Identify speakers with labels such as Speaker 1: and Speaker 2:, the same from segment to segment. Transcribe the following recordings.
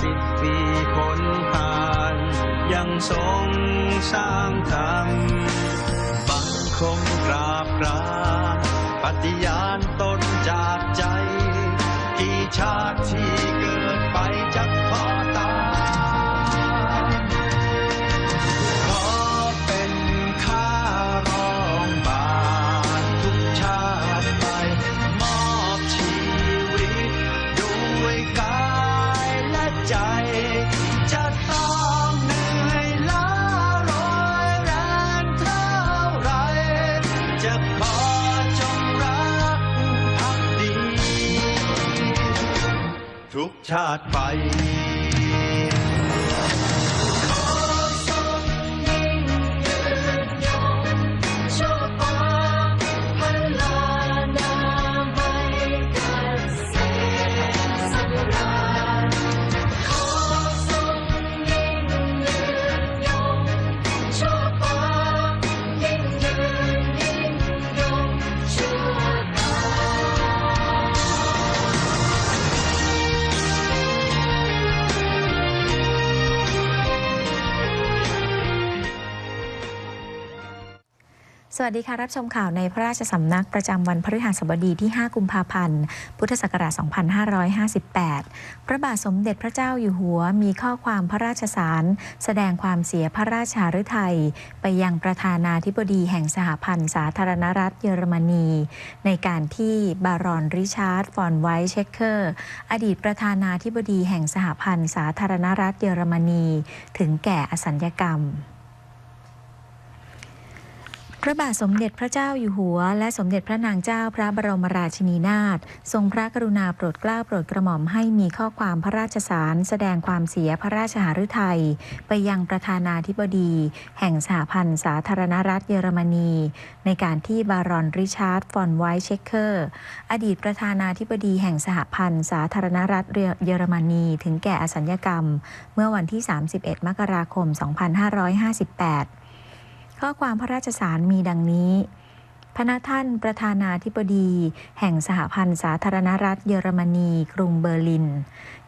Speaker 1: สิบปีคนผ่าน ยังทรงสร้างธรรมบังคมกราบกราปฏิญาณตนจากใจ กี่ชาติที่ ชาติไป วั
Speaker 2: ส
Speaker 3: ดีค่ะ รับชมข่าวในพระราชสำนักประจำวันพฤหัสบดีที่ 5 กุมภาพันธ์ พุทธศักราช 2558 พระบาทสมเด็จพระเจ้าอยู่หัวมีข้อความพระราชสาร แสดงความเสียพระราชาฤทัยไปยังประธานาธิบดีแห่งสหพันธ์สาธารณรัฐเยอรมนี ในการที่บารอนริชาร์ด ฟอนไวท์เชคเคอร์ อดีตประธานาธิบดีแห่งสหพันธ์สาธารณรัฐเยอรมนี ถึงแก่อสัญญกรรม พระบาทสมเด็จพระเจ้าอยู่หัว และสมเด็จพระนางเจ้าพระบรมราชินีนาถทรงพระกรุณาโปรดเกล้าโปรดกระหม่อมให้มีข้อความพระราชสาร แสดงความเสียพระราชหฤทัยไปยังประธานาธิบดี แห่งสหพันธ์สาธารณรัฐเยอรมนี ในการที่บารอนริชาร์ดฟอนไวเชคเคอร์ อดีตประธานาธิบดีแห่งสหพันธ์สาธารณรัฐเยอรมนีถึงแก่อสัญญกรรม เมื่อวันที่ 31 มกราคม 2558 ข้อความพระราชสารมีดังนี้ พระท่านประธานาธิบดี แห่งสหพันธ์สาธารณรัฐเยอรมนี กรุงเบอร์ลิน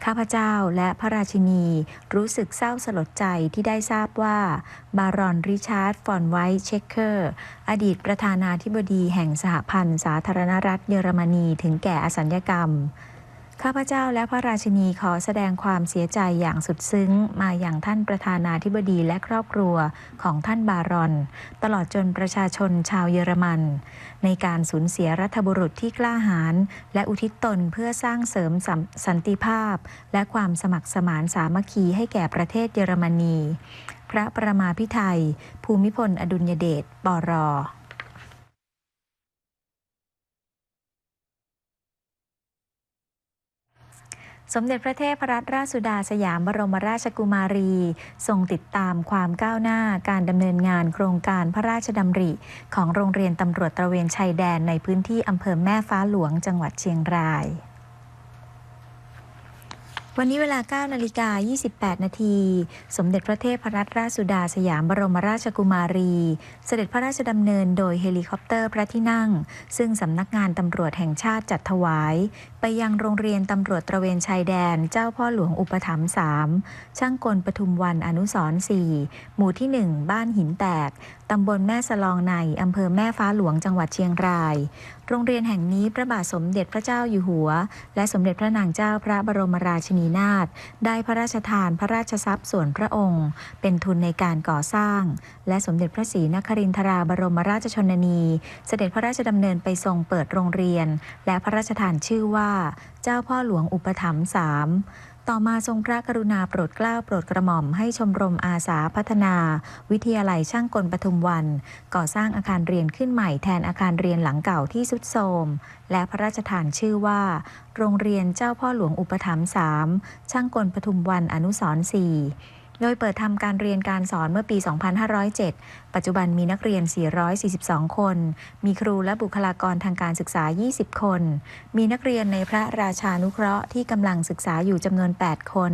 Speaker 3: ข้าพเจ้าและพระราชินีรู้สึกเศร้าสลดใจที่ได้ทราบว่า บารอนริชาร์ด ฟอนไวท์เชคเคอร์ อดีตประธานาธิบดีแห่งสหพันธ์สาธารณรัฐเยอรมนีถึงแก่อสัญญกรรม ข้าพเจ้าและพระราชินีขอแสดงความเสียใจอย่างสุดซึ้ง มาอย่างท่านประธานาธิบดีและครอบครัวของท่านบารอน ตลอดจนประชาชนชาวเยอรมัน ในการสูญเสียรัฐบุรุษที่กล้าหาญและอุทิศตนเพื่อสร้างเสริมสัมสันติภาพ และความสมัครสมานสามัคคีให้แก่ประเทศเยอรมนี พระประมาพิไทยภูมิพลอดุลยเดชปร สมเด็จพระเทพรัตนราชสุดาสยามบรมราชกุมารี ทรงติดตามความก้าวหน้าการดำเนินงานโครงการพระราชดำริ ของโรงเรียนตำรวจตระเวนชายแดนในพื้นที่อำเภอแม่ฟ้าหลวงจังหวัดเชียงราย วันนี้เวลา 9 นาฬิกา 28 นาที สมเด็จพระเทพรัตนราชสุดาสยามบรมราชกุมารี เสด็จพระราชดำเนินโดยเฮลิคอปเตอร์พระที่นั่ง ซึ่งสำนักงานตำรวจแห่งชาติจัดถวาย ไปยังโรงเรียนตำรวจตระเวนชายแดน เจ้าพ่อหลวงอุปถัมภ์3ช่างกลปทุมวันอนุสร4หมู่ที่ 1 บ้านหินแตก ตำบลแม่สลองใน อำเภอแม่ฟ้าหลวงจังหวัดเชียงราย โรงเรียนแห่งนี้พระบาทสมเด็จพระเจ้าอยู่หัว และสมเด็จพระนางเจ้าพระบรมราชินีนาถได้พระราชทานพระราชทรัพย์ส่วนพระองค์ เป็นทุนในการก่อสร้าง และสมเด็จพระศรีนครินทราบรมราชชนนี เสด็จพระราชดำเนินไปทรงเปิดโรงเรียน และพระราชทานชื่อว่า เจ้าพ่อหลวงอุปถัมภ์สาม ต่อมาทรงพระกรุณาโปรดเกล้าโปรดกระหม่อมให้ชมรมอาสาพัฒนา วิทยาลัยช่างกลปทุมวัน ก่อสร้างอาคารเรียนขึ้นใหม่แทนอาคารเรียนหลังเก่าที่สุดโทรมและพระราชทานชื่อว่า โรงเรียนเจ้าพ่อหลวงอุปถัมภ์สามช่างกลปทุมวันอนุสรณ์สี่ โดยเปิดทำการเรียนการสอนเมื่อปี 2507 ปัจจุบันมีนักเรียน 442 คน มีครูและบุคลากรทางการศึกษา 20 คน มีนักเรียนในพระราชานุเคราะห์ที่กำลังศึกษาอยู่จำนวน 8 คน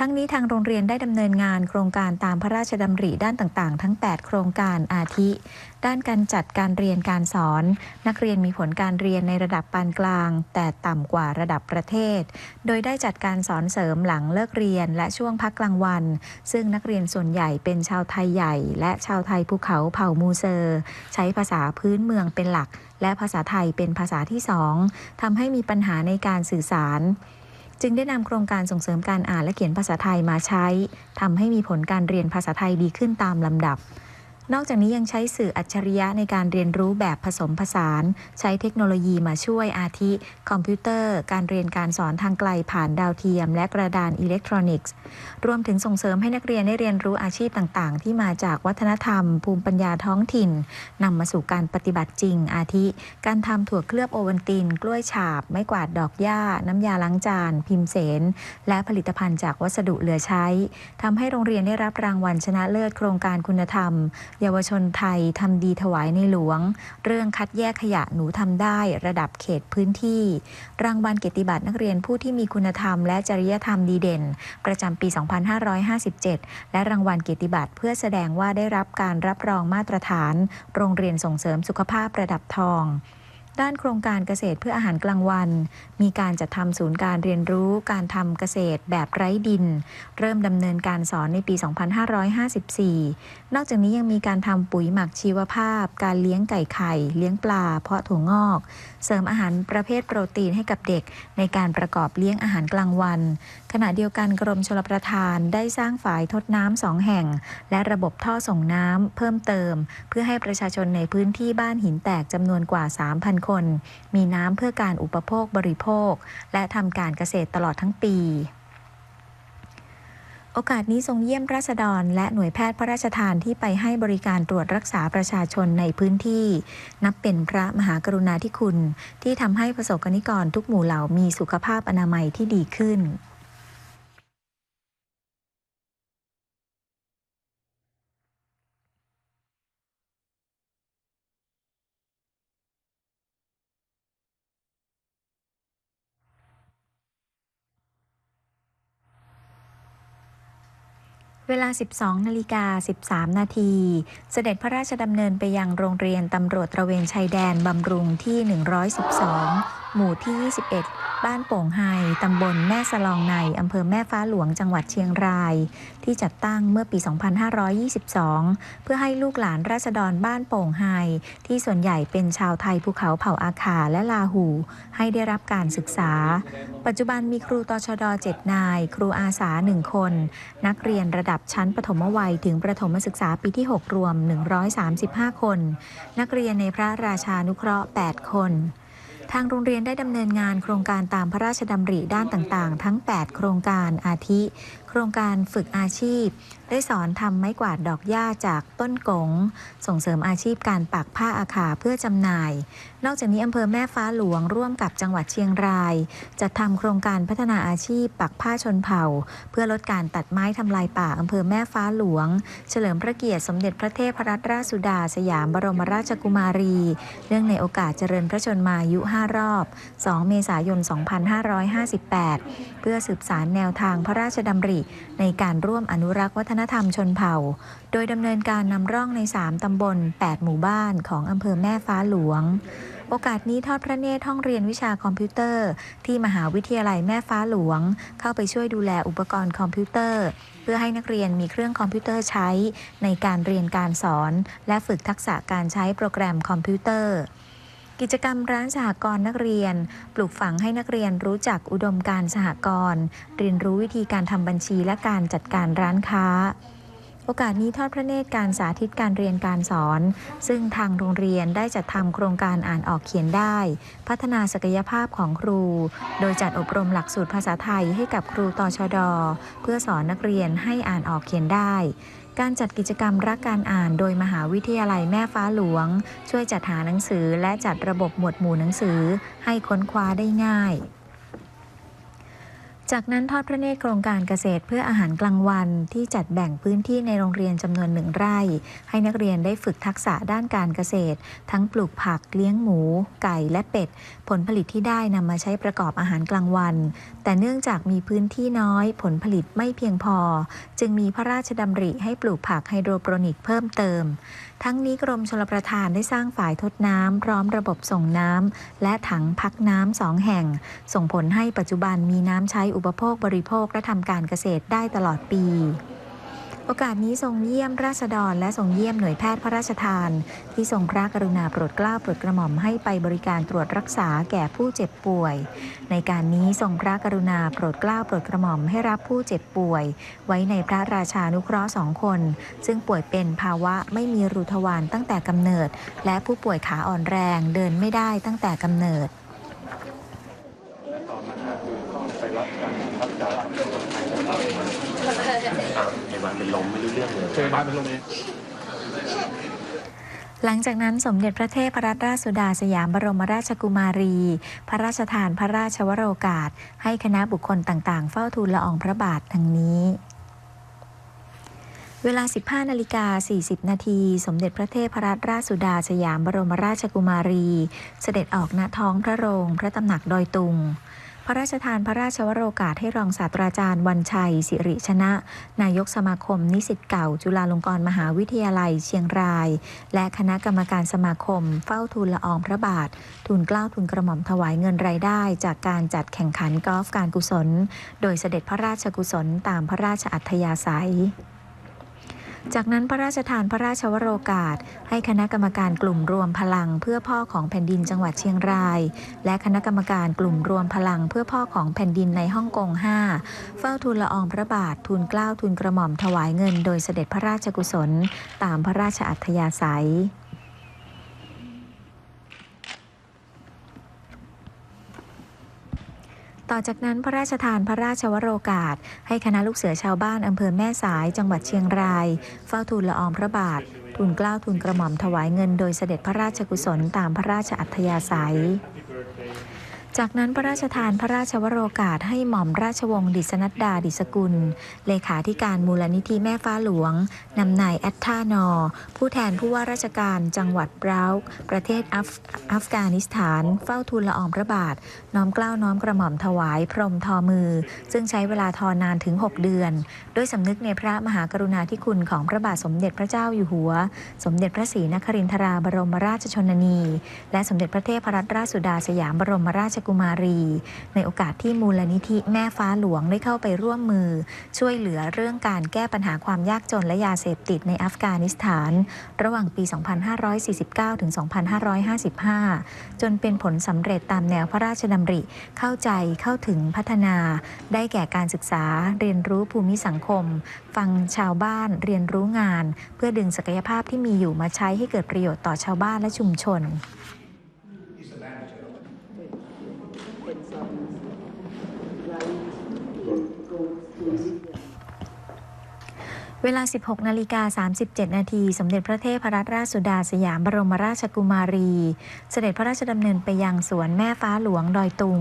Speaker 3: ทั้งนี้ทางโรงเรียนได้ดำเนินงานโครงการตามพระราชดำริด้านต่างๆ ทั้ง 8 โครงการอาทิ ด้านการจัดการเรียนการสอน นักเรียนมีผลการเรียนในระดับปานกลาง แต่ต่ำกว่าระดับประเทศ โดยได้จัดการสอนเสริมหลังเลิกเรียนและช่วงพักกลางวัน ซึ่งนักเรียนส่วนใหญ่เป็นชาวไทยใหญ่ และชาวไทยภูเขาเผ่ามูเซอร์ ใช้ภาษาพื้นเมืองเป็นหลัก และภาษาไทยเป็นภาษาที่สองทำให้มีปัญหาในการสื่อสาร จึงได้นำโครงการส่งเสริมการอ่านและเขียนภาษาไทยมาใช้ทำให้มีผลการเรียนภาษาไทยดีขึ้นตามลำดับ นอกจากนี้ยังใช้สื่ออัจฉริยะในการเรียนรู้แบบผสมผสาน ใช้เทคโนโลยีมาช่วยอาทิ คอมพิวเตอร์ การเรียนการสอนทางไกลผ่านดาวเทียม และกระดานอิเล็กทรอนิกส์ รวมถึงส่งเสริมให้นักเรียนได้เรียนรู้อาชีพต่าง ๆ ที่มาจากวัฒนธรรม ภูมิปัญญาท้องถิ่นนำมาสู่การปฏิบัติจริง อาทิ การทำถั่วเคลือบโอวัลติน กล้วยฉาบ ไม้กวาดดอกหญ้า น้ำยาล้างจาน พิมพ์เสน และผลิตภัณฑ์จากวัสดุเหลือใช้ทำให้โรงเรียนได้รับรางวัลชนะเลิศโครงการคุณธรรมเยาวชนไทยทำดีถวายในหลวง เรื่องคัดแยกขยะหนูทำได้ระดับเขตพื้นที่ รางวัลเกียรติบัตรนักเรียนผู้ที่มีคุณธรรมและจริยธรรมดีเด่น ประจำปี 2557 และรางวัลเกียรติบัตรเพื่อแสดงว่าได้รับการรับรองมาตรฐาน โรงเรียนส่งเสริมสุขภาพระดับทอง ด้านโครงการเกษตรเพื่ออาหารกลางวัน มีการจัดทำศูนย์การเรียนรู้การทำเกษตรแบบไร้ดิน เริ่มดำเนินการสอนในปี 2554 นอกจากนี้ยังมีการทำปุ๋ยหมักชีวภาพ การเลี้ยงไก่ไข่ เลี้ยงปลา เพาะถั่วงอก เสริมอาหารประเภทโปรตีนให้กับเด็ก ในการประกอบเลี้ยงอาหารกลางวัน ขณะเดียวกันกรมชลประทานได้สร้างฝายทดน้ำสองแห่ง และระบบท่อส่งน้ำเพิ่มเติม เพื่อให้ประชาชนในพื้นที่บ้านหินแตกจำนวนกว่า 3,000คน มีน้ำเพื่อการอุปโภคบริโภค และทำการเกษตรตลอดทั้งปีโอกาสนี้ทรงเยี่ยมราษฎร และหน่วยแพทย์พระราชทานที่ไปให้บริการตรวจรักษาประชาชนในพื้นที่ นับเป็นพระมหากรุณาธิคุณ ที่ทำให้ประสบกนิกรทุกหมู่เหล่ามีสุขภาพอนามัยที่ดีขึ้น เวลา 12 นาฬิกา 13 นาที เสด็จพระราชดำเนินไปยังโรงเรียนตำรวจตระเวนชายแดนบำรุงที่ 112 หมู่ที่ 21 บ้านโป่งไฮตำบลแม่สลองใน อำเภอแม่ฟ้าหลวงจังหวัดเชียงราย ที่จัดตั้งเมื่อปี 2522 เพื่อให้ลูกหลานราษฎรบ้านโป่งไฮที่ส่วนใหญ่เป็นชาวไทยภูเขาเผ่าอาคาและลาหู ให้ได้รับการศึกษา ปัจจุบันมีครูตชด 7 นาย ครูอาสา 1 คน นักเรียนระดับชั้นปฐมวัยถึงประถมศึกษาปีที่ 6 รวม 135 คน นักเรียนในพระราชานุเคราะห์ 8 คน ทางโรงเรียนได้ดำเนินงานโครงการตามพระราชดำริด้านต่างๆ ทั้ง 8 โครงการอาทิโครงการฝึกอาชีพ ได้สอนทำไม้กวาดดอกหญ้าจากต้นกง ส่งเสริมอาชีพการปักผ้าอาขาเพื่อจำหน่าย นอกจากนี้อำเภอแม่ฟ้าหลวงร่วมกับจังหวัดเชียงราย จัดทำโครงการพัฒนาอาชีพ ปักผ้าชนเผ่า เพื่อลดการตัดไม้ทำลายป่าอำเภอแม่ฟ้าหลวง เฉลิมพระเกียรติสมเด็จพระเทพรัตนราชสุดาสยามบรมราชกุมารี เนื่องในโอกาสเจริญพระชนมายุ5รอบ 2 เมษายน 2558 เพื่อสืบสารแนวทางพระราชดำริในการร่วมอนุรักษ์วัฒนธรรมชนเผ่า โดยดำเนินการนำร่องใน 3 ตำบล 8 หมู่บ้านของอำเภอแม่ฟ้าหลวง โอกาสนี้ทอดพระเนตรห้องเรียนวิชาคอมพิวเตอร์ ที่มหาวิทยาลัยแม่ฟ้าหลวง เข้าไปช่วยดูแลอุปกรณ์คอมพิวเตอร์ เพื่อให้นักเรียนมีเครื่องคอมพิวเตอร์ใช้ ในการเรียนการสอน และฝึกทักษะการใช้โปรแกรมคอมพิวเตอร์ กิจกรรมร้านสหกรณ์นักเรียน ปลูกฝังให้นักเรียนรู้จักอุดมการสหกรณ์เรียนรู้วิธีการทำบัญชีและการจัดการร้านค้า โอกาสนี้ทอดพระเนตรการสาธิตการเรียนการสอน ซึ่งทางโรงเรียนได้จัดทำโครงการอ่านออกเขียนได้ พัฒนาศักยภาพของครู โดยจัดอบรมหลักสูตรภาษาไทยให้กับครูตชด เพื่อสอนนักเรียนให้อ่านออกเขียนได้ การจัดกิจกรรมรักการอ่านโดยมหาวิทยาลัยแม่ฟ้าหลวง ช่วยจัดหาหนังสือและจัดระบบหมวดหมู่หนังสือให้ค้นคว้าได้ง่าย จากนั้นทอดพระเนตรโครงการเกษตรเพื่ออาหารกลางวันที่จัดแบ่งพื้นที่ในโรงเรียนจำนวนหนึ่งไร่ ให้นักเรียนได้ฝึกทักษะด้านการเกษตร ทั้งปลูกผักเลี้ยงหมู ไก่และเป็ด ผลผลิตที่ได้นำมาใช้ประกอบอาหารกลางวัน แต่เนื่องจากมีพื้นที่น้อย ผลผลิตไม่เพียงพอ จึงมีพระราชดำริให้ปลูกผักไฮโดรโปรนิกเพิ่มเติม ทั้งนี้กรมชลประทานได้สร้างฝ่ายทดน้ำพร้อมระบบส่งน้ำและถังพักน้ำสองแห่ง ส่งผลให้ปัจจุบันมีน้ำใช้อุปโภคบริโภคและทำการเกษตรได้ตลอดปี โอกาสนี้ทรงเยี่ยมราษฎรและทรงเยี่ยมหน่วยแพทย์พระราชทาน ที่ทรงพระกรุณาโปรดเกล้าโปรดกระหม่อมให้ไปบริการตรวจรักษาแก่ผู้เจ็บป่วย ในการนี้ทรงพระกรุณาโปรดเกล้าโปรดกระหม่อมให้รับผู้เจ็บป่วย ไว้ในพระราชานุเคราะห์สองคน ซึ่งป่วยเป็นภาวะไม่มีรูทวารตั้งแต่กำเนิด และผู้ป่วยขาอ่อนแรงเดินไม่ได้ตั้งแต่กำเนิด
Speaker 4: ต่อมาคือ ไปรับการรักษาในวันเป็นลมไม่รู้เรื่องเลยพยาบาลเป็นลมเอง
Speaker 3: หลังจากนั้นสมเด็จพระเทพรัตนราชสุดาสยามบรมราชกุมารี พระราชทานพระราชวโรกาส ให้คณะบุคคลต่างๆ เฝ้าทูลละอองพระบาทดังนี้ เวลา 15นาฬิกา40 นาที สมเด็จพระเทพรัตนราชสุดาสยามบรมราชกุมารี เสด็จออกณท้องพระโรง พระตำหนักดอยตุง พระราชทานพระราชวโรกาสให้รองศาสตราจารย์วันชัย สิริชนะ นายกสมาคม นิสิตเก่า จุฬาลงกรณ์มหาวิทยาลัย เชียงราย และคณะกรรมการสมาคม เฝ้าทูลละอองพระบาททูลเกล้าทูลกระหม่อมถวายเงินรายได้ จากการจัดแข่งขันกอล์ฟการกุศล โดยเสด็จพระราชกุศลตามพระราชอัธยาศัย จากนั้นพระราชทานพระราชวโรกาส ให้คณะกรรมการกลุ่มรวมพลังเพื่อพ่อของแผ่นดินจังหวัดเชียงราย และคณะกรรมการกลุ่มรวมพลังเพื่อพ่อของแผ่นดินในฮ่องกง 5 เฝ้าทูลละอองพระบาททูลเกล้าทูลกระหม่อมถวายเงิน โดยเสด็จพระราชกุศล ตามพระราชอัธยาศัย ต่อจากนั้นพระราชทานพระราชวโรกาส ให้คณะลูกเสือชาวบ้านอำเภอแม่สาย จังหวัดเชียงราย เฝ้าทูลละอองพระบาท ทูลเกล้าทูลกระหม่อมถวายเงินโดยเสด็จพระราชกุศลตามพระราชอัธยาศัย จากนั้นพระราชทานพระราชวโรกาสให้หม่อมราชวงศ์ดิษนัดดาดิสกุล เลขาธิการมูลนิธิแม่ฟ้าหลวง นำนายแอตทานอ ผู้แทนผู้ว่าราชการจังหวัดบราวน์ประเทศอัฟอัฟกานิสถาน เฝ้าทูลละอองพระบาท น้อมเกล้าน้อมกระหม่อมถวายพรมทอมือ ซึ่งใช้เวลาทอนานถึง 6 เดือน ด้วยสำนึกในพระมหากรุณาธิคุณของพระบาทสมเด็จพระเจ้าอยู่หัว สมเด็จพระศรีนครินทราบรมราชชนนี และสมเด็จพระเทพรัตนราชสุดาสยามบรมราชกุมารี ในโอกาสที่มูลนิธิแม่ฟ้าหลวงได้เข้าไปร่วมมือ ช่วยเหลือเรื่องการแก้ปัญหาความยากจนและยาเสพติดในอัฟกานิสถาน ระหว่างปี 2549 ถึง 2555 จนเป็นผลสำเร็จตามแนวพระราชดำริเข้าใจเข้าถึงพัฒนา ได้แก่การศึกษาเรียนรู้ภูมิสังคม ฟังชาวบ้านเรียนรู้งาน เพื่อดึงศักยภาพที่มีอยู่มาใช้ให้เกิดประโยชน์ต่อชาวบ้านและชุมชน เวลา 16 นาฬิกา 37 นาที สมเด็จพระเทพรัตนราชสุดาสยามบรมราชกุมารี เสด็จพระราชดำเนินไปยังสวนแม่ฟ้าหลวงดอยตุง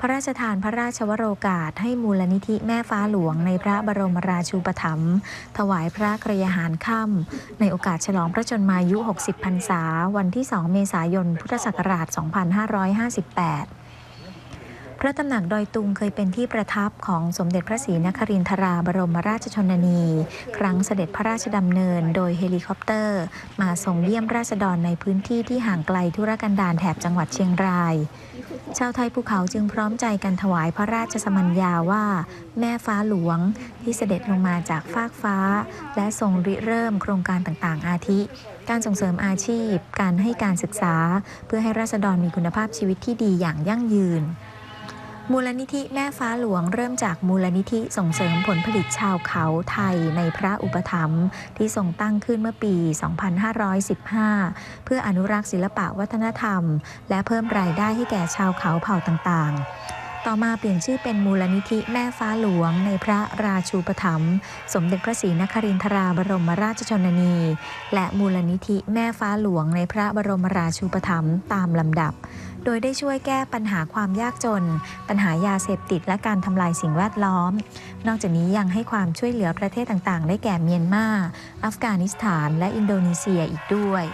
Speaker 3: พระราชทานพระราชวโรกาสให้มูลนิธิแม่ฟ้าหลวงในพระบรมราชูปถัมภ์ถวายพระกรยาหารค่ำในโอกาสฉลองพระชนมายุ 60 พรรษา วันที่ 2 เมษายน พุทธศักราช 2558 พระตำหนักดอยตุงเคยเป็นที่ประทับของสมเด็จพระศรีนครินทราบรมราชชนนี ครั้งเสด็จพระราชดำเนิน โดยเฮลิคอปเตอร์ มาส่งเยี่ยมราษฎรในพื้นที่ที่ห่างไกลธุรกันดารแถบจังหวัดเชียงราย ชาวไทยภูเขาจึงพร้อมใจกันถวายพระราชสมัญญาว่า แม่ฟ้าหลวงที่เสด็จลงมาจากฟากฟ้า และทรงริเริ่มโครงการต่างๆ อาทิการส่งเสริมอาชีพ การให้การศึกษา เพื่อให้ราษฎรมีคุณภาพชีวิตที่ดีอย่างยั่งยืน มูลนิธิแม่ฟ้าหลวงเริ่มจากมูลนิธิส่งเสริมผลผลิตชาวเขาไทยในพระอุปถัมภ์ที่ทรงตั้งขึ้นเมื่อปี 2515 เพื่ออนุรักษ์ศิลปะวัฒนธรรม และเพิ่มรายได้ให้แก่ชาวเขาเผ่าต่างๆต่อมาเปลี่ยนชื่อเป็นมูลนิธิแม่ฟ้าหลวงในพระราชูปถัมภ์สมเด็จพระศรีนครินทราบรมราชชนนี และมูลนิธิแม่ฟ้าหลวงในพระบรมราชูปถัมภ์ตามลำดับ โดยได้ช่วยแก้ปัญหาความยากจน ปัญหายาเสพติดและการทำลายสิ่งแวดล้อม นอกจากนี้ยังให้ความช่วยเหลือประเทศต่างๆ ได้แก่เมียนมาอัฟกานิสถาน และอินโดนีเซียอีกด้วย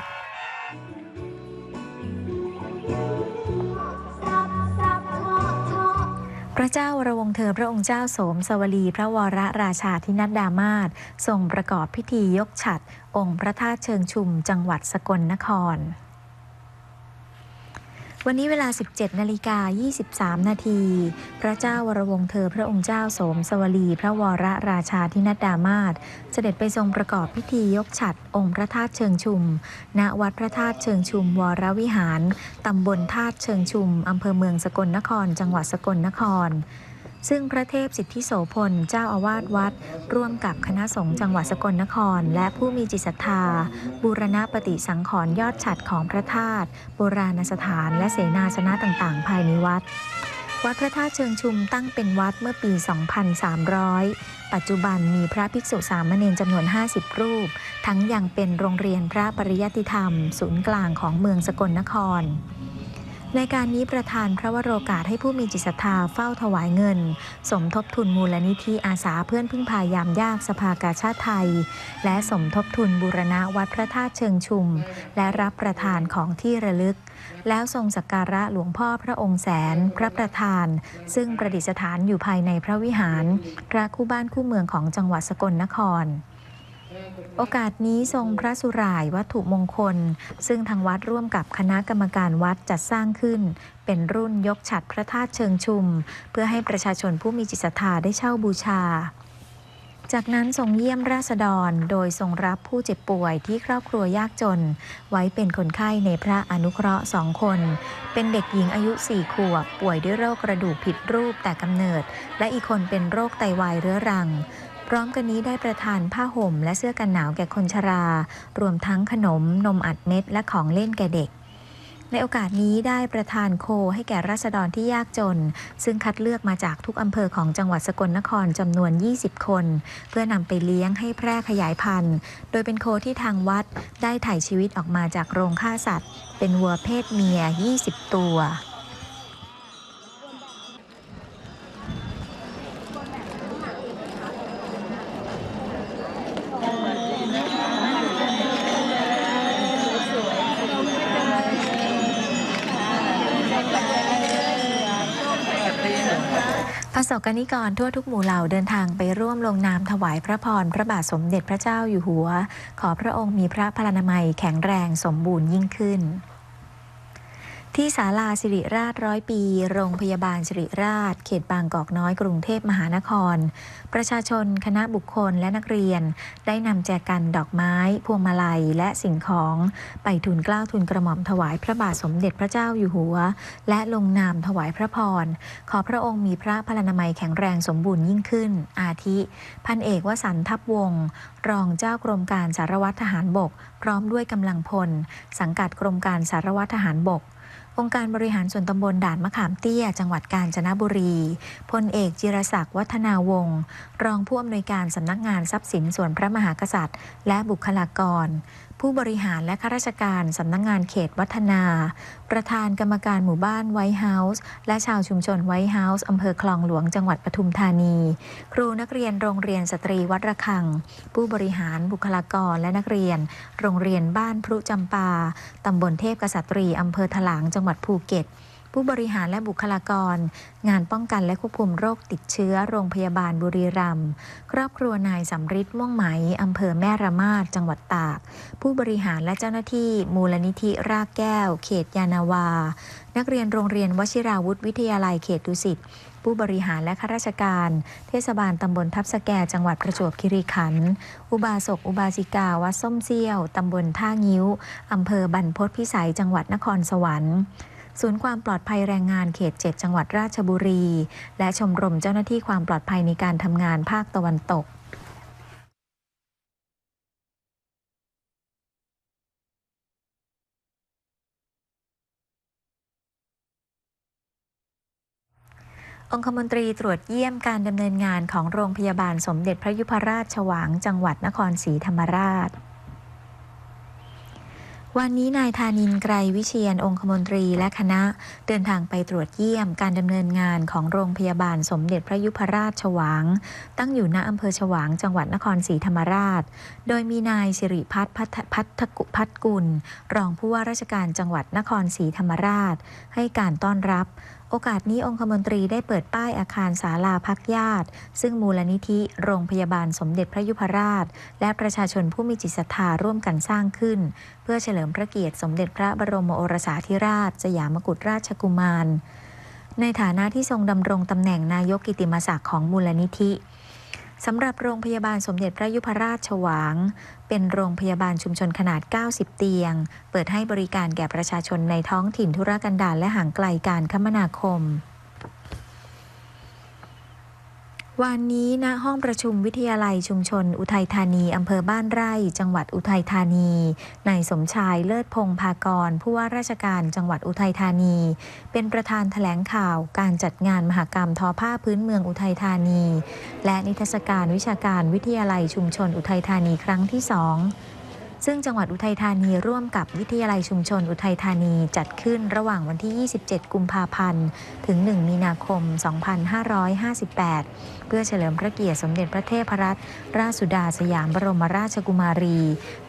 Speaker 3: พระเจ้าวรวงเธอพระองค์เจ้าโสมสวลี พระวรราชาธินัดดามาศทรงประกอบพิธียกฉัด องค์พระธาตุเชิงชุมจังหวัดสกลนคร วันนี้เวลา 17นาฬิกา23 นาที พระเจ้าวรวงเธอพระองค์เจ้าโสมสวลี พระวรราชาธินัดดามาศเสด็จไปทรงประกอบพิธียกฉัดองค์พระธาตุเชิงชุม ณ วัดพระธาตุเชิงชุม วรวิหาร ตำบลธาตุเชิงชุม อำเภอเมืองสกลนคร จังหวัดสกลนคร ซึ่งพระเทพสิทธิโสพลเจ้าอาวาสวัด ร่วมกับคณะสงฆ์จังหวัดสกลนคร และผู้มีจิตศรัทธา บูรณปฏิสังขรณ์ยอดฉัดของพระธาตุโบราณสถานและเสนาสนะต่างๆ ภายในวัด วัดพระธาตุเชิงชุมตั้งเป็นวัดเมื่อปี 2300 ปัจจุบันมีพระภิกษุสามเณรจำนวน 50 รูป ทั้งยังเป็นโรงเรียนพระปริยติธรรม ศูนย์กลางของเมืองสกลนคร ในการนี้ประธานพระวโรกาสให้ผู้มีจิตศรัทธาเฝ้าถวายเงิน สมทบทุนมูลนิธิอาสาเพื่อนพึ่งพายามยากสภากาชาติไทย และสมทบทุนบูรณะวัดพระธาตุเชิงชุม และรับประทานของที่ระลึก แล้วทรงสักการะหลวงพ่อพระองค์แสน พระประธาน ซึ่งประดิษฐานอยู่ภายในพระวิหาร พระคู่บ้านคู่เมืองของจังหวัดสกลนคร โอกาสนี้ทรงพระสุร่ายวัตถุมงคล ซึ่งทางวัดร่วมกับคณะกรรมการวัดจัดสร้างขึ้น เป็นรุ่นยกฉัดพระธาตุเชิงชุม เพื่อให้ประชาชนผู้มีจิตศรัทธาได้เช่าบูชา จากนั้นทรงเยี่ยมราษฎรโดยทรงรับผู้เจ็บป่วยที่ครอบครัวยากจน ไว้เป็นคนไข้ในพระอนุเคราะห์สองคน เป็นเด็กหญิงอายุสี่ขวบป่วยด้วยโรคกระดูกผิดรูปแต่กำเนิด และอีกคนเป็นโรคไตวายเรื้อรัง พร้อมกันนี้ได้ประทานผ้าห่ม และเสื้อกันหนาวแก่คนชรา รวมทั้งขนม นมอัดเม็ดและของเล่นแก่เด็กในโอกาสนี้ได้ประทานโคให้แก่ราษฎรที่ยากจน ซึ่งคัดเลือกมาจากทุกอำเภอของจังหวัดสกลนครจำนวน 20 คน เพื่อนำไปเลี้ยงให้แพร่ขยายพันธุ์ โดยเป็นโคที่ทางวัดได้ถ่ายชีวิตออกมาจากโรงฆ่าสัตว์ เป็นวัวเพศเมีย 20 ตัว ประสบกนิกรทั่วทุกหมู่เหล่าเดินทางไปร่วมลงนามถวายพระพร พระบาทสมเด็จพระเจ้าอยู่หัว ขอพระองค์มีพระพลานามัยแข็งแรงสมบูรณ์ยิ่งขึ้น ที่ศาลาสิริราชร้อยปี โรงพยาบาลสิริราช เขตบางกอกน้อยกรุงเทพมหานคร ประชาชนคณะบุคคลและนักเรียน ได้นำแจกันดอกไม้ พวงมาลัยและสิ่งของ ไปทูลเกล้าทูลกระหม่อมถวายพระบาทสมเด็จพระเจ้าอยู่หัว และลงนามถวายพระพร ขอพระองค์มีพระพลานามัยแข็งแรงสมบูรณ์ยิ่งขึ้น อาทิ พันเอกวสันทัพวงศ์รองเจ้ากรมการสารวัตรทหารบก พร้อมด้วยกำลังพล สังกัดกรมการสารวัตรทหารบก องค์การบริหารส่วนตำบลด่านมะขามเตี้ย จังหวัดกาญจนบุรี พลเอกจิรศักดิ์วัฒนาวงศ์รองผู้อำนวยการสำนักงานทรัพย์สินส่วนพระมหากษัตริย์ และบุคลากร ผู้บริหารและข้าราชการสำนักงานเขตวัฒนา ประธานกรรมการหมู่บ้านไวท์เฮาส์และชาวชุมชนไวท์เฮาส์อำเภอคลองหลวงจังหวัดปทุมธานี ครูนักเรียนโรงเรียนสตรีวัดระฆัง ผู้บริหารบุคลากรและนักเรียน โรงเรียนบ้านพรุจำปาตำบลเทพกษัตรีอำเภอถลางจังหวัดภูเก็ต ผู้บริหารและบุคลากร งานป้องกันและควบคุมโรคติดเชื้อโรงพยาบาลบุรีรัมย์ครอบครัวนายสำริดม่วงไหมอำเภอแม่ระมาดจังหวัดตาก ผู้บริหารและเจ้าหน้าที่ มูลนิธิรากแก้ว เขตยานาวา นักเรียนโรงเรียนวชิราวุธวิทยาลัยเขตดุสิตผู้บริหารและข้าราชการ เทศบาลตำบลทับสแกจังหวัดประจวบคีรีขันธ์อุบาสกอุบาสิกาวัดส้มเซี่ยวตำบลท่างิ้วอำเภอบรรพตพิสัยจังหวัดนครสวรรค์ ศูนย์ความปลอดภัยแรงงานเขต 7 จังหวัดราชบุรี และชมรมเจ้าหน้าที่ความปลอดภัยในการทำงานภาคตะวันตกองคมนตรีตรวจเยี่ยมการดำเนินงานของโรงพยาบาลสมเด็จพระยุพราชฉวางจังหวัดนครศรีธรรมราช วันนี้นายธานินไกรวิเชียนองคมนตรีและคณะ เดินทางไปตรวจเยี่ยมการดำเนินงานของโรงพยาบาลสมเด็จพระยุพราชฉวาง ตั้งอยู่ณอำเภอฉวางจังหวัดนครศรีธรรมราช โดยมีนายสิริพัฒน์พัฒพัฒกุพัฒกุล รองผู้ว่าราชการจังหวัดนครศรีธรรมราช ให้การต้อนรับ โอกาสนี้องคมนตรีได้เปิดป้ายอาคารศาลาพักญาติ ซึ่งมูลนิธิโรงพยาบาลสมเด็จพระยุพราช และประชาชนผู้มีจิตศรัทธาร่วมกันสร้างขึ้น เพื่อเฉลิมพระเกียรติสมเด็จพระบรมโอรสาธิราช สยามกุฎราชกุมาร ในฐานะที่ทรงดำรงตำแหน่งนายกกิติมศักดิ์ของมูลนิธิ สำหรับโรงพยาบาลสมเด็จพระยุพราชฉวาง เป็นโรงพยาบาลชุมชนขนาด 90 เตียง เปิดให้บริการแก่ประชาชนในท้องถิ่นธุรกันดารและห่างไกลการคมนาคม วันนี้ณห้องประชุมวิทยาลัยชุมชน อุทัยธานีอำเภอบ้านไร่ จังหวัดอุทัยธานีนายสมชายเลิศพงพากร ผู้ว่าราชการจังหวัดอุทัยธานี เป็นประธานแถลงข่าว การจัดงานมหกรรมทอผ้าพื้นเมืองอุทัยธานี และนิทรรศการวิชาการวิทยาลัยชุมชนอุทัยธานีครั้งที่สอง ซึ่งจังหวัดอุทัยธานีร่วมกับวิทยาลัยชุมชนอุทัยธานีจัดขึ้นระหว่างวันที่ 27 กุมภาพันธ์ ถึง 1 มีนาคม 2558 เพื่อเฉลิมพระเกียรติสมเด็จพระเทพรัตนราชสุดาสยามบรมราชกุมารี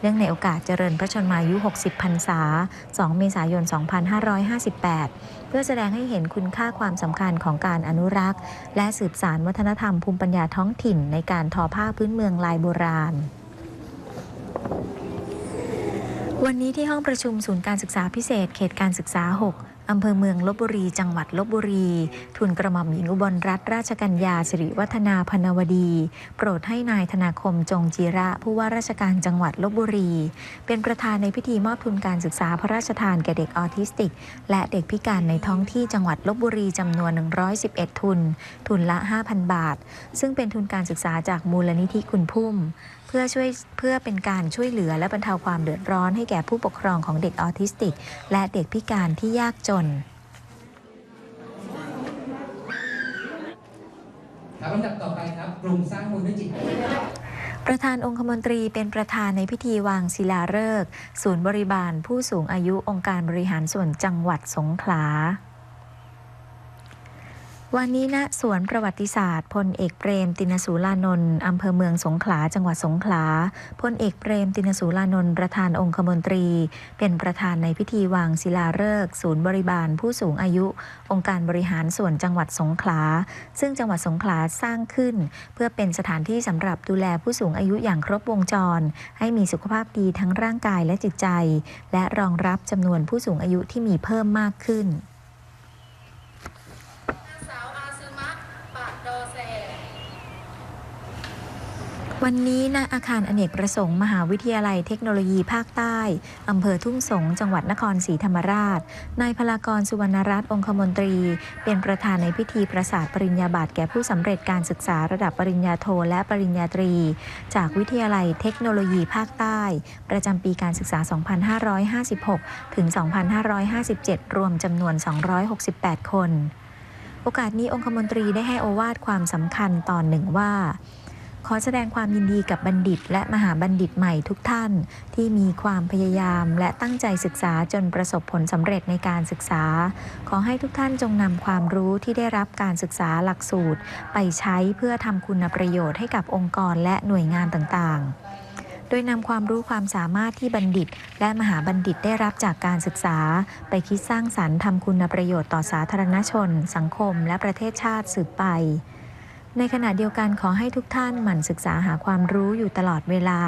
Speaker 3: เนื่องในโอกาสเจริญพระชนมายุ 60 พรรษา 2 เมษายน 2558 เพื่อแสดงให้เห็นคุณค่าความสำคัญของการอนุรักษ์ และสืบสานวัฒนธรรมภูมิปัญญาท้องถิ่นในการทอผ้าพื้นเมืองลายโบราณ วันนี้ที่ห้องประชุมศูนย์การศึกษาพิเศษ เขตการศึกษา 6 อำเภอเมืองลบบุรี จังหวัดลบบุรี ทุนกระหม่อมหญิงอุบลรัตนราชกัญญาสิริวัฒนาพนวดี โปรดให้นายธนาคมจงจีระ ผู้ว่าราชการจังหวัดลบบุรี เป็นประธานในพิธีมอบทุนการศึกษาพระราชทานแก่เด็กออทิสติก และเด็กพิการในท้องที่จังหวัดลบบุรีจำนวน 111 ทุน ทุนละ 5,000 บาท ซึ่งเป็นทุนการศึกษาจากมูลนิธิคุณพุ่ม เพื่อช่วยเพื่อเป็นการช่วยเหลือและบรรเทาความเดือดร้อนให้แก่ผู้ปกครองของเด็กออทิสติก และเด็กพิการที่ยากจน
Speaker 5: ครับลำดับต่อไปครับกลุ่มสร้างมูลด้วยจิต
Speaker 3: ประธานองคมนตรีเป็นประธานในพิธีวางศิลาฤกษ์ศูนย์บริบาลผู้สูงอายุองค์การบริหารส่วนจังหวัดสงขลา วันนี้ณสวนประวัติศาสตร์พลเอกเปรมตินสูลานนท์อำเภอเมืองสงขลาจังหวัดสงขลาพลเอกเปรมตินสูลานนท์ประธานองคมนตรี เป็นประธานในพิธีวางศิลาฤกษ์ศูนย์บริบาลผู้สูงอายุ องค์การบริหารส่วนจังหวัดสงขลา ซึ่งจังหวัดสงขลาสร้างขึ้น เพื่อเป็นสถานที่สำหรับดูแลผู้สูงอายุอย่างครบวงจร ให้มีสุขภาพดีทั้งร่างกายและจิตใจ และรองรับจำนวนผู้สูงอายุที่มีเพิ่มมากขึ้น
Speaker 2: สาวอาซึมะปะโดเซ
Speaker 3: วันนี้ณอาคารอเนกประสงค์ มหาวิทยาลัยเทคโนโลยีภาคใต้ อำเภอทุ่งสง จังหวัดนครศรีธรรมราช นายพลากรสุวรรณรัตน์องคมนตรี เป็นประธานในพิธีประสาทปริญญาบัตรแก่ผู้สำเร็จการศึกษาระดับปริญญาโทและปริญญาตรี จากวิทยาลัยเทคโนโลยีภาคใต้ ประจำปีการศึกษา 2556 ถึง 2557 รวมจำนวน 268 คน โอกาสนี้องคมนตรีได้ให้โอวาทความสำคัญตอนหนึ่งว่า ขอแสดงความยินดีกับบัณฑิต และมหาบัณฑิตใหม่ทุกท่าน ที่มีความพยายามและตั้งใจศึกษาจนประสบผลสำเร็จในการศึกษา ขอให้ทุกท่านจงนำความรู้ที่ได้รับการศึกษาหลักสูตร ไปใช้เพื่อทำคุณประโยชน์ให้กับองค์กรและหน่วยงานต่างๆโดยนำความรู้ความสามารถที่บัณฑิต และมหาบัณฑิตได้รับจากการศึกษา ไปคิดสร้างสรรค์ทำคุณประโยชน์ต่อสาธารณชน สังคม และประเทศชาติสืบไป ในขณะเดียวกันขอให้ทุกท่านหมั่นศึกษาหาความรู้อยู่ตลอดเวลา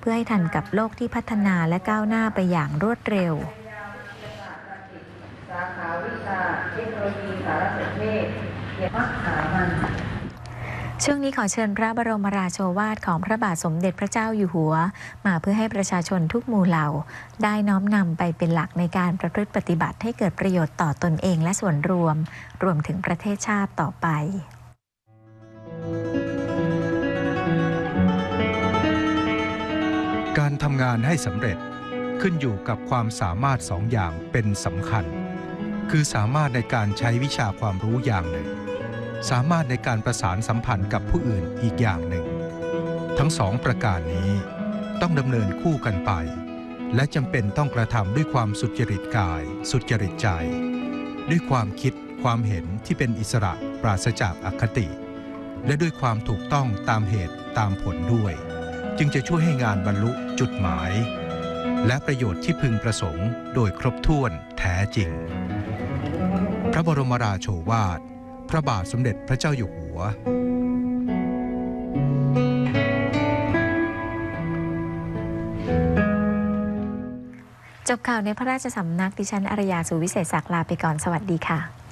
Speaker 3: เพื่อให้ทันกับโลกที่พัฒนาและก้าวหน้าไปอย่างรวดเร็ว
Speaker 6: สาขาวิชาเทคโนโลยีสารสนเทศเกียรติสามัญ
Speaker 3: ช่วงนี้ขอเชิญพระบรมราโชวาทของพระบาทสมเด็จพระเจ้าอยู่หัว มาเพื่อให้ประชาชนทุกหมู่เหล่า ได้น้อมนำไปเป็นหลักในการประพฤติปฏิบัติให้เกิดประโยชน์ต่อตนเองและส่วนรวม รวมถึงประเทศชาติต่อไป
Speaker 7: การทำงานให้สำเร็จขึ้นอยู่กับความสามารถสองอย่างเป็นสำคัญ คือสามารถในการใช้วิชาความรู้อย่างหนึ่ง สามารถในการประสานสัมพันธ์กับผู้อื่นอีกอย่างหนึ่ง ทั้งสองประการนี้ต้องดำเนินคู่กันไป และจำเป็นต้องกระทำด้วยความสุจริตกาย สุจริตใจ ด้วยความคิดความเห็นที่เป็นอิสระปราศจากอคติ และด้วยความถูกต้องตามเหตุตามผลด้วย จึงจะช่วยให้งานบรรลุจุดหมาย และประโยชน์ที่พึงประสงค์โดยครบถ้วนแท้จริง พระบรมราโชวาท พระบาทสมเด็จพระเจ้าอยู่หัว
Speaker 3: จบข่าวในพระราชสำนักดิฉันอารยาสุวิเศษศักดิ์ลาไปก่อนสวัสดีค่ะ